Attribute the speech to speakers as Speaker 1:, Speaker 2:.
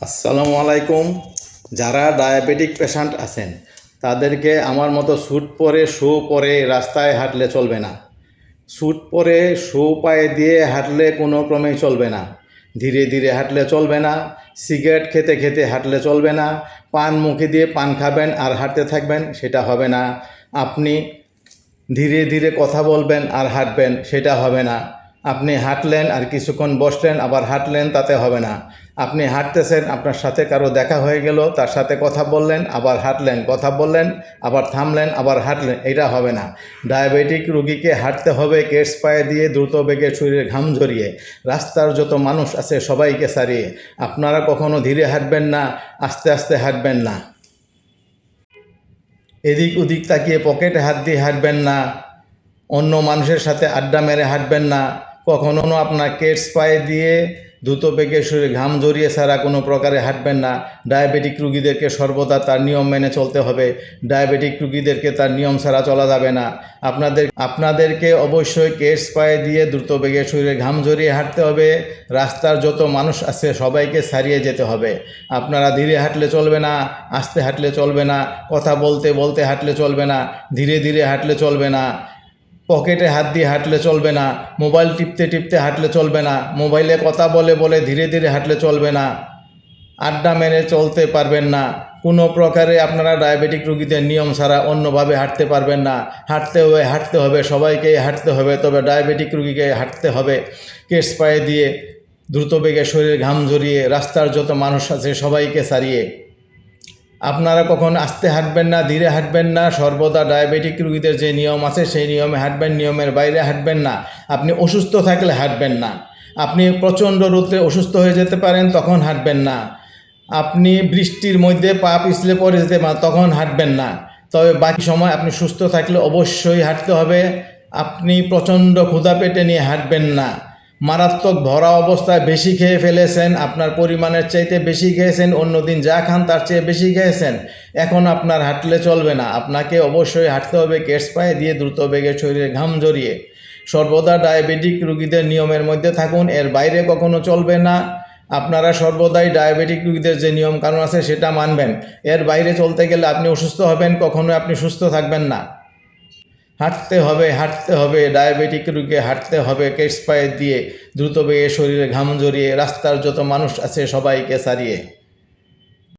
Speaker 1: আসসালামু আলাইকুম। যারা ডায়াবেটিক পেশেন্ট আছেন, তাদেরকে আমার মতো স্যুট পরে শু পরে রাস্তায় হাঁটলে চলবে না। স্যুট পরে শু পায়ে দিয়ে হাঁটলে কোনো ক্রমেই চলবে না। ধীরে ধীরে হাঁটলে চলবে না, সিগারেট খেতে খেতে হাঁটলে চলবে না, পান মুখে দিয়ে পান খাবেন আর হাঁটতে থাকবেন, সেটা হবে না। আপনি ধীরে ধীরে কথা বলবেন আর হাঁটবেন, সেটা হবে না। আপনি হাঁটলেন আর কিছুক্ষণ বসলেন, আবার হাঁটলেন, তাতে হবে না। আপনি হাঁটতেছেন, আপনার সাথে কারও দেখা হয়ে গেল, তার সাথে কথা বললেন, আবার হাঁটলেন, কথা বললেন, আবার থামলেন, আবার হাঁটলেন, এটা হবে না। ডায়াবেটিক রুগীকে হাঁটতে হবে কেটস পায়ে দিয়ে দ্রুত বেগে শরীরে ঘাম ঝরিয়ে। রাস্তার যত মানুষ আছে, সবাইকে সারিয়ে। আপনারা কখনো ধীরে হাঁটবেন না, আস্তে আস্তে হাঁটবেন না। এদিক ওদিক তাকিয়ে পকেটে হাত দিয়ে হাঁটবেন না। অন্য মানুষের সাথে আড্ডা মেরে হাঁটবেন না। কখনো আপনার কেটস পায়ে দিয়ে দ্রুত বেগে শরীরে ঘাম জড়িয়ে ছাড়া কোনো প্রকারে হাঁটবেন না। ডায়াবেটিক রুগীদেরকে সর্বদা তার নিয়ম মেনে চলতে হবে। ডায়াবেটিক রুগীদেরকে তার নিয়ম ছাড়া চলা যাবে না। আপনাদের, আপনাদেরকে অবশ্যই কেটস পায়ে দিয়ে দ্রুত বেগে শরীরে ঘাম জড়িয়ে হাঁটতে হবে। রাস্তার যত মানুষ আছে সবাইকে ছাড়িয়ে যেতে হবে। আপনারা ধীরে হাঁটলে চলবে না, আস্তে হাঁটলে চলবে না, কথা বলতে বলতে হাঁটলে চলবে না, ধীরে ধীরে হাঁটলে চলবে না। পকেটে হাত দিয়ে হাঁটলে চলবে না, মোবাইল টিপতে টিপতে হাঁটলে চলবে না, মোবাইলে কথা বলে বলে ধীরে ধীরে হাঁটলে চলবে না। আড্ডা মেরে চলতে পারবেন না। কোনো প্রকারে আপনারা ডায়াবেটিক রুগীদের নিয়ম ছাড়া অন্যভাবে হাঁটতে পারবেন না। হাঁটতে হবে হাঁটতে হবে সবাইকেই হাঁটতে হবে, তবে ডায়াবেটিক রুগীকে হাঁটতে হবে। কেস পায়ে দিয়ে দ্রুত বেগে শরীরে ঘাম ঝরিয়ে, রাস্তার যত মানুষ আছে সবাইকে সারিয়ে। আপনারা কখন আস্তে হাঁটবেন না, ধীরে হাঁটবেন না, সর্বদা ডায়াবেটিক রুগীদের যে নিয়ম আছে, সেই নিয়মে হাঁটবেন, নিয়মের বাইরে হাঁটবেন না। আপনি অসুস্থ থাকলে হাঁটবেন না। আপনি প্রচণ্ড রোদে অসুস্থ হয়ে যেতে পারেন, তখন হাঁটবেন না। আপনি বৃষ্টির মধ্যে পা পিছলে পড়ে যেতে পারেন, তখন হাঁটবেন না। তবে বাকি সময় আপনি সুস্থ থাকলে অবশ্যই হাঁটতে হবে। আপনি প্রচণ্ড ক্ষুধা পেটে নিয়ে হাঁটবেন না। মারাত্মক ভরা অবস্থায় বেশি খেয়ে ফেলেছেন, আপনার পরিমাণের চাইতে বেশি খেয়েছেন, অন্যদিন যা খান তার চেয়ে বেশি খেয়েছেন। এখন আপনার হাঁটলে চলবে না, আপনাকে অবশ্যই হাঁটতে হবে কেটস পায়ে দিয়ে দ্রুত বেগে শরীরে ঘাম জড়িয়ে। সর্বদা ডায়াবেটিক রুগীদের নিয়মের মধ্যে থাকুন, এর বাইরে কখনো চলবে না। আপনারা সর্বদাই ডায়াবেটিক রুগীদের যে নিয়ম কানুন আছে সেটা মানবেন, এর বাইরে চলতে গেলে আপনি অসুস্থ হবেন, কখনোই আপনি সুস্থ থাকবেন না। হাঁটতে হবে হাঁটতে হবে, ডায়াবেটিক রোগীকে হাঁটতে হবে, কেস পায়ে দিয়ে দ্রুত বেগে শরীরে ঘাম জড়িয়ে রাস্তার যত মানুষ আছে সবাইকে সারিয়ে।